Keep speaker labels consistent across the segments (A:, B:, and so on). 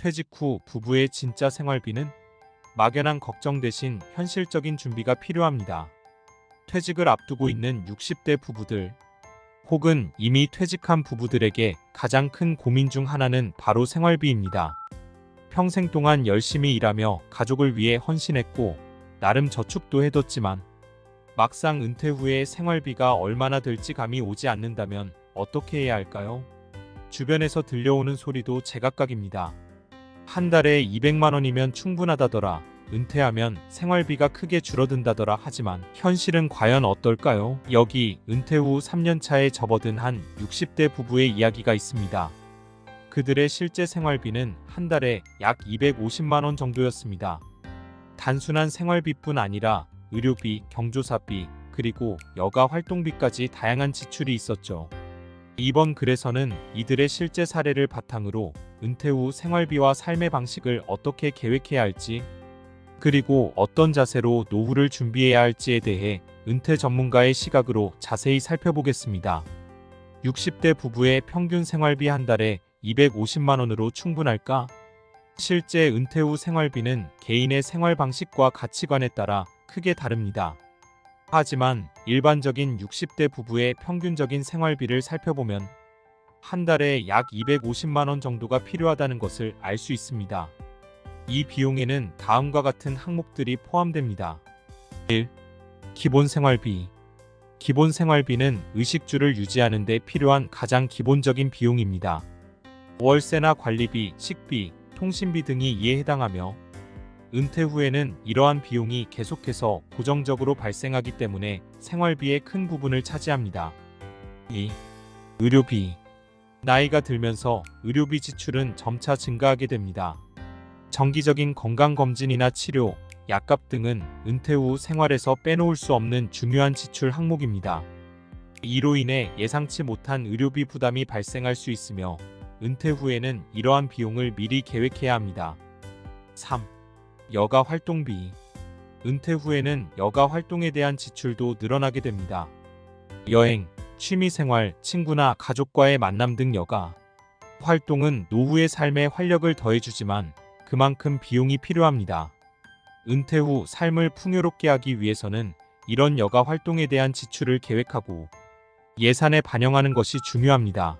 A: 퇴직 후 부부의 진짜 생활비는 막연한 걱정 대신 현실적인 준비가 필요합니다. 퇴직을 앞두고 있는 60대 부부들 혹은 이미 퇴직한 부부들에게 가장 큰 고민 중 하나는 바로 생활비입니다. 평생 동안 열심히 일하며 가족을 위해 헌신했고 나름 저축도 해뒀지만 막상 은퇴 후에 생활비가 얼마나 될지 감이 오지 않는다면 어떻게 해야 할까요? 주변에서 들려오는 소리도 제각각입니다. 한 달에 200만 원이면 충분하다더라. 은퇴하면 생활비가 크게 줄어든다더라 하지만 현실은 과연 어떨까요? 여기 은퇴 후 3년 차에 접어든 한 60대 부부의 이야기가 있습니다. 그들의 실제 생활비는 한 달에 약 250만 원 정도였습니다. 단순한 생활비뿐 아니라 의료비, 경조사비, 그리고 여가 활동비까지 다양한 지출이 있었죠. 이번 글에서는 이들의 실제 사례를 바탕으로 은퇴 후 생활비와 삶의 방식을 어떻게 계획해야 할지, 그리고 어떤 자세로 노후를 준비해야 할지에 대해 은퇴 전문가의 시각으로 자세히 살펴보겠습니다. 60대 부부의 평균 생활비 한 달에 250만 원으로 충분할까? 실제 은퇴 후 생활비는 개인의 생활 방식과 가치관에 따라 크게 다릅니다. 하지만 일반적인 60대 부부의 평균적인 생활비를 살펴보면 한 달에 약 250만 원 정도가 필요하다는 것을 알 수 있습니다. 이 비용에는 다음과 같은 항목들이 포함됩니다. 1. 기본 생활비. 기본 생활비는 의식주를 유지하는 데 필요한 가장 기본적인 비용입니다. 월세나 관리비, 식비, 통신비 등이 이에 해당하며 은퇴 후에는 이러한 비용이 계속해서 고정적으로 발생하기 때문에 생활비의 큰 부분을 차지합니다. 2. 의료비. 나이가 들면서 의료비 지출은 점차 증가하게 됩니다. 정기적인 건강검진이나 치료, 약값 등은 은퇴 후 생활에서 빼놓을 수 없는 중요한 지출 항목입니다. 이로 인해 예상치 못한 의료비 부담이 발생할 수 있으며 은퇴 후에는 이러한 비용을 미리 계획해야 합니다. 3. 여가 활동비. 은퇴 후에는 여가 활동에 대한 지출도 늘어나게 됩니다. 여행, 취미 생활, 친구나 가족과의 만남 등 여가 활동은 노후의 삶에 활력을 더해주지만 그만큼 비용이 필요합니다. 은퇴 후 삶을 풍요롭게 하기 위해서는 이런 여가 활동에 대한 지출을 계획하고 예산에 반영하는 것이 중요합니다.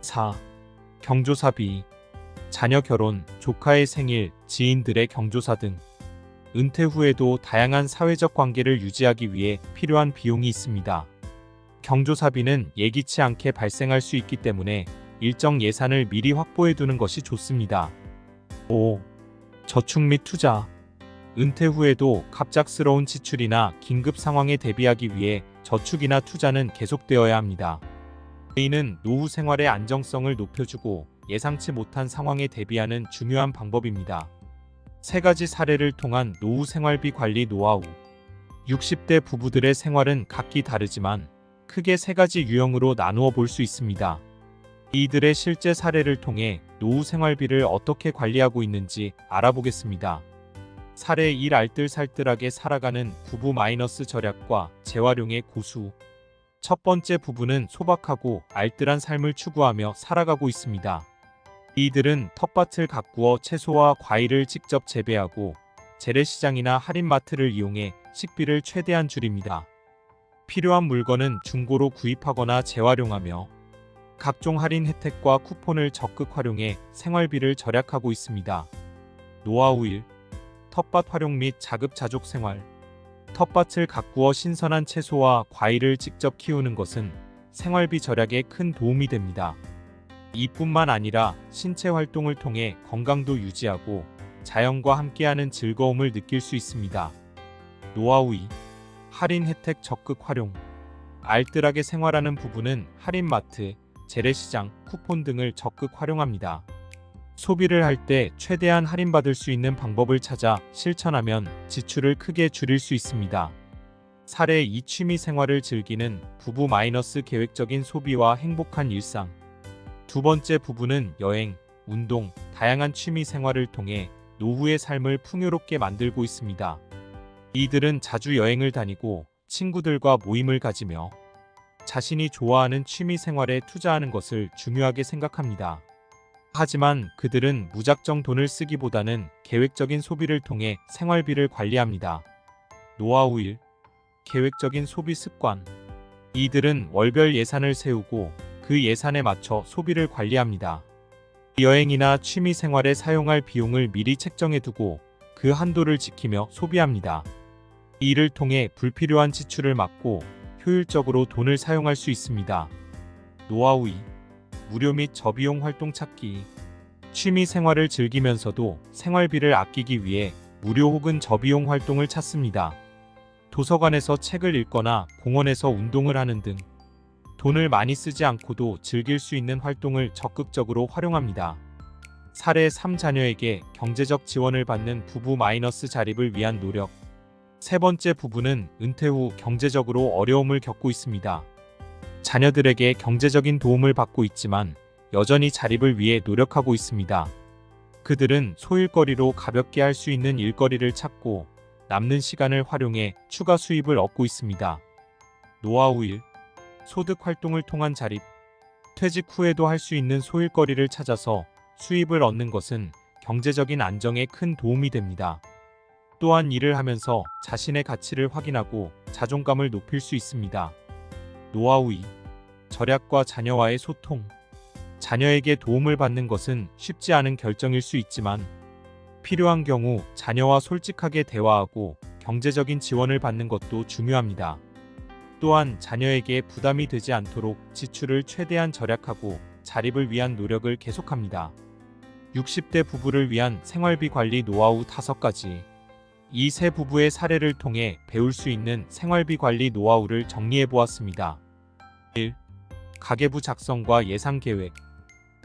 A: 4. 경조사비. 자녀 결혼, 조카의 생일, 지인들의 경조사 등 은퇴 후에도 다양한 사회적 관계를 유지하기 위해 필요한 비용이 있습니다. 경조사비는 예기치 않게 발생할 수 있기 때문에 일정 예산을 미리 확보해 두는 것이 좋습니다. 5. 저축 및 투자. 은퇴 후에도 갑작스러운 지출이나 긴급 상황에 대비하기 위해 저축이나 투자는 계속되어야 합니다. 이는 노후 생활의 안정성을 높여주고 예상치 못한 상황에 대비하는 중요한 방법입니다. 세 가지 사례를 통한 노후 생활비 관리 노하우. 60대 부부들의 생활은 각기 다르지만 크게 세 가지 유형으로 나누어 볼 수 있습니다. 이들의 실제 사례를 통해 노후 생활비를 어떻게 관리하고 있는지 알아보겠습니다. 사례 1 알뜰살뜰하게 살아가는 부부 마이너스 절약과 재활용의 고수. 첫 번째 부부는 소박하고 알뜰한 삶을 추구하며 살아가고 있습니다. 이들은 텃밭을 가꾸어 채소와 과일을 직접 재배하고 재래시장이나 할인마트를 이용해 식비를 최대한 줄입니다. 필요한 물건은 중고로 구입하거나 재활용하며 각종 할인 혜택과 쿠폰을 적극 활용해 생활비를 절약하고 있습니다. 노하우 1. 텃밭 활용 및 자급자족 생활. 텃밭을 가꾸어 신선한 채소와 과일을 직접 키우는 것은 생활비 절약에 큰 도움이 됩니다. 이뿐만 아니라 신체 활동을 통해 건강도 유지하고 자연과 함께하는 즐거움을 느낄 수 있습니다. 노하우 2. 할인 혜택 적극 활용. 알뜰하게 생활하는 부부는 할인마트, 재래시장, 쿠폰 등을 적극 활용합니다. 소비를 할 때 최대한 할인받을 수 있는 방법을 찾아 실천하면 지출을 크게 줄일 수 있습니다. 사례 2 취미 생활을 즐기는 부부 마이너스 계획적인 소비와 행복한 일상. 두 번째 부부는 여행, 운동, 다양한 취미 생활을 통해 노후의 삶을 풍요롭게 만들고 있습니다. 이들은 자주 여행을 다니고 친구들과 모임을 가지며 자신이 좋아하는 취미 생활에 투자하는 것을 중요하게 생각합니다. 하지만 그들은 무작정 돈을 쓰기보다는 계획적인 소비를 통해 생활비를 관리합니다. 노하우 1. 계획적인 소비 습관. 이들은 월별 예산을 세우고 그 예산에 맞춰 소비를 관리합니다. 여행이나 취미 생활에 사용할 비용을 미리 책정해 두고 그 한도를 지키며 소비합니다. 이를 통해 불필요한 지출을 막고 효율적으로 돈을 사용할 수 있습니다. 노하우 2. 무료 및 저비용 활동 찾기. 취미 생활을 즐기면서도 생활비를 아끼기 위해 무료 혹은 저비용 활동을 찾습니다. 도서관에서 책을 읽거나 공원에서 운동을 하는 등 돈을 많이 쓰지 않고도 즐길 수 있는 활동을 적극적으로 활용합니다. 사례 3자녀에게 경제적 지원을 받는 부부 마이너스 자립을 위한 노력. 세 번째 부부는 은퇴 후 경제적으로 어려움을 겪고 있습니다. 자녀들에게 경제적인 도움을 받고 있지만 여전히 자립을 위해 노력하고 있습니다. 그들은 소일거리로 가볍게 할 수 있는 일거리를 찾고 남는 시간을 활용해 추가 수입을 얻고 있습니다. 노하우 1. 소득 활동을 통한 자립. 퇴직 후에도 할 수 있는 소일거리를 찾아서 수입을 얻는 것은 경제적인 안정에 큰 도움이 됩니다. 또한 일을 하면서 자신의 가치를 확인하고 자존감을 높일 수 있습니다. 노하우 2. 절약과 자녀와의 소통. 자녀에게 도움을 받는 것은 쉽지 않은 결정일 수 있지만 필요한 경우 자녀와 솔직하게 대화하고 경제적인 지원을 받는 것도 중요합니다. 또한 자녀에게 부담이 되지 않도록 지출을 최대한 절약하고 자립을 위한 노력을 계속합니다. 60대 부부를 위한 생활비 관리 노하우 5가지. 이 세 부부의 사례를 통해 배울 수 있는 생활비 관리 노하우를 정리해 보았습니다. 1. 가계부 작성과 예산 계획.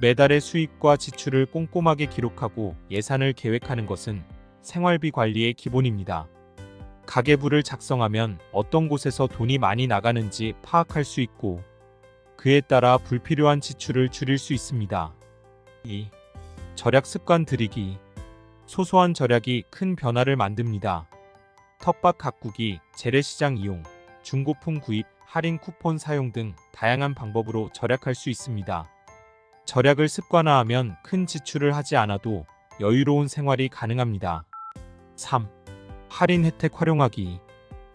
A: 매달의 수입과 지출을 꼼꼼하게 기록하고 예산을 계획하는 것은 생활비 관리의 기본입니다. 가계부를 작성하면 어떤 곳에서 돈이 많이 나가는지 파악할 수 있고 그에 따라 불필요한 지출을 줄일 수 있습니다. 2. 절약 습관 들이기. 소소한 절약이 큰 변화를 만듭니다. 텃밭 가꾸기, 재래시장 이용, 중고품 구입, 할인 쿠폰 사용 등 다양한 방법으로 절약할 수 있습니다. 절약을 습관화하면 큰 지출을 하지 않아도 여유로운 생활이 가능합니다. 3. 할인 혜택 활용하기.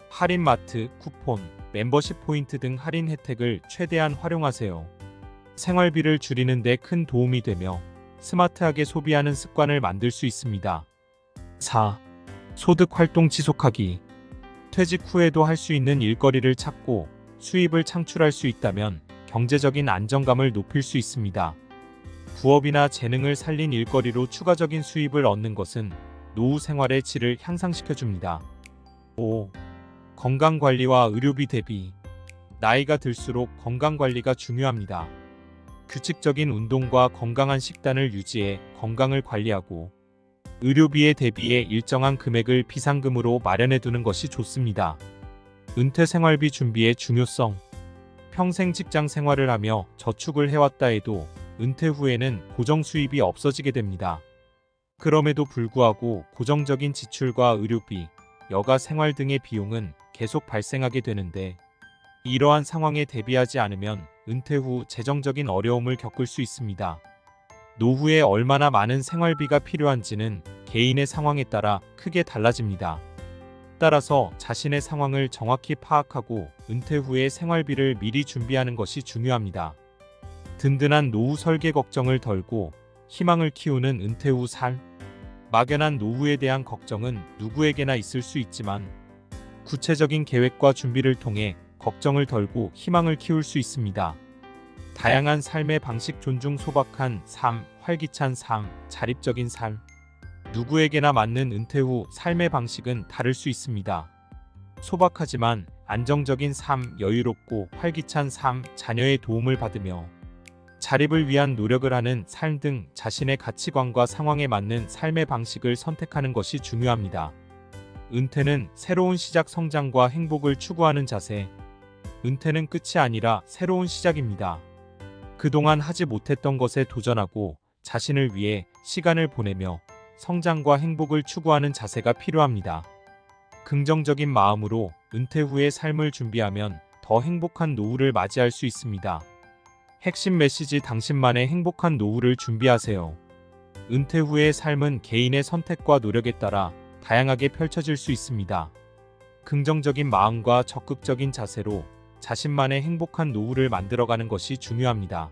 A: 할인 마트, 쿠폰, 멤버십 포인트 등 할인 혜택을 최대한 활용하세요. 생활비를 줄이는 데 큰 도움이 되며 스마트하게 소비하는 습관을 만들 수 있습니다. 4. 소득 활동 지속하기. 퇴직 후에도 할 수 있는 일거리를 찾고 수입을 창출할 수 있다면 경제적인 안정감을 높일 수 있습니다. 부업이나 재능을 살린 일거리로 추가적인 수입을 얻는 것은 노후 생활의 질을 향상시켜 줍니다. 5. 건강 관리와 의료비 대비. 나이가 들수록 건강 관리가 중요합니다. 규칙적인 운동과 건강한 식단을 유지해 건강을 관리하고 의료비에 대비해 일정한 금액을 비상금으로 마련해 두는 것이 좋습니다. 은퇴 생활비 준비의 중요성. 평생 직장 생활을 하며 저축을 해왔다 해도 은퇴 후에는 고정 수입이 없어지게 됩니다. 그럼에도 불구하고 고정적인 지출과 의료비, 여가 생활 등의 비용은 계속 발생하게 되는데 이러한 상황에 대비하지 않으면 은퇴 후 재정적인 어려움을 겪을 수 있습니다. 노후에 얼마나 많은 생활비가 필요한지는 개인의 상황에 따라 크게 달라집니다. 따라서 자신의 상황을 정확히 파악하고 은퇴 후의 생활비를 미리 준비하는 것이 중요합니다. 든든한 노후 설계 걱정을 덜고 희망을 키우는 은퇴 후 삶. 막연한 노후에 대한 걱정은 누구에게나 있을 수 있지만 구체적인 계획과 준비를 통해 걱정을 덜고 희망을 키울 수 있습니다. 다양한 삶의 방식 존중 소박한 삶, 활기찬 삶, 자립적인 삶. 누구에게나 맞는 은퇴 후 삶의 방식은 다를 수 있습니다. 소박하지만 안정적인 삶, 여유롭고 활기찬 삶, 자녀의 도움을 받으며 자립을 위한 노력을 하는 삶 등 자신의 가치관과 상황에 맞는 삶의 방식을 선택하는 것이 중요합니다. 은퇴는 새로운 시작 성장과 행복을 추구하는 자세. 은퇴는 끝이 아니라 새로운 시작입니다. 그동안 하지 못했던 것에 도전하고 자신을 위해 시간을 보내며 성장과 행복을 추구하는 자세가 필요합니다. 긍정적인 마음으로 은퇴 후의 삶을 준비하면 더 행복한 노후를 맞이할 수 있습니다. 핵심 메시지 당신만의 행복한 노후를 준비하세요. 은퇴 후의 삶은 개인의 선택과 노력에 따라 다양하게 펼쳐질 수 있습니다. 긍정적인 마음과 적극적인 자세로 자신만의 행복한 노후를 만들어가는 것이 중요합니다.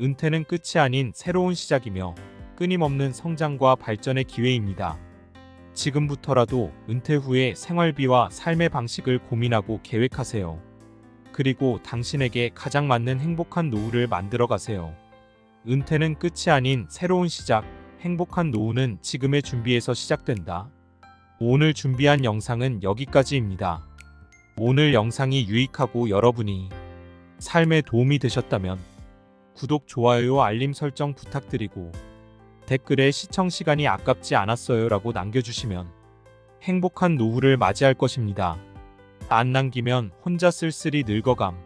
A: 은퇴는 끝이 아닌 새로운 시작이며 끊임없는 성장과 발전의 기회입니다. 지금부터라도 은퇴 후의 생활비와 삶의 방식을 고민하고 계획하세요. 그리고 당신에게 가장 맞는 행복한 노후를 만들어 가세요. 은퇴는 끝이 아닌 새로운 시작, 행복한 노후는 지금의 준비에서 시작된다. 오늘 준비한 영상은 여기까지입니다. 오늘 영상이 유익하고 여러분이 삶에 도움이 되셨다면 구독, 좋아요, 알림 설정 부탁드리고 댓글에 시청 시간이 아깝지 않았어요 라고 남겨주시면 행복한 노후를 맞이할 것입니다. 안 남기면 혼자 쓸쓸히 늙어감.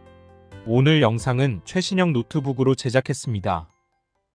A: 오늘 영상은 최신형 노트북으로 제작했습니다.